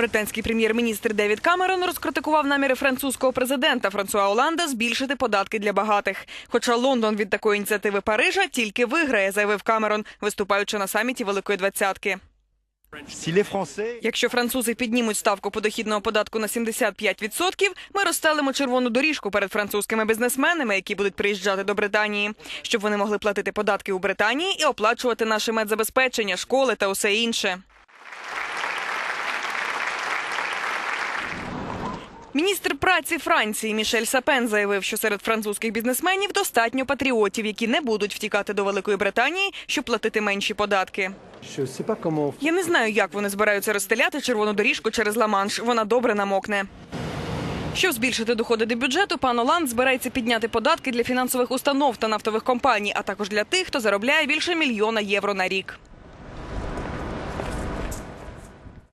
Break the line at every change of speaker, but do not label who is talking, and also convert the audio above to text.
Британський прем'єр-міністр Девід Камерон розкритикував наміри французького президента Франсуа Оланда збільшити податки для багатих. Хоча Лондон від такої ініціативи Парижа тільки виграє, заявив Камерон, виступаючи на саміті Великої двадцятки. Якщо французи піднімуть ставку подохідного податку на 75%, ми розстелимо червону доріжку перед французькими бізнесменами, які будуть приїжджати до Британії, щоб вони могли платити податки у Британії і оплачувати наше медзабезпечення, школи та усе інше. Міністр праці Франції Мішель Сапен заявив, що серед французьких бізнесменів достатньо патріотів, які не будуть втікати до Великої Британії, щоб платити менші податки. Я не знаю, як вони збираються розстеляти червону доріжку через Ла-Манш. Вона добре намокне. Щоб збільшити доходи до бюджету, пан Оланд збирається підняти податки для фінансових установ та нафтових компаній, а також для тих, хто заробляє більше мільйона євро на рік.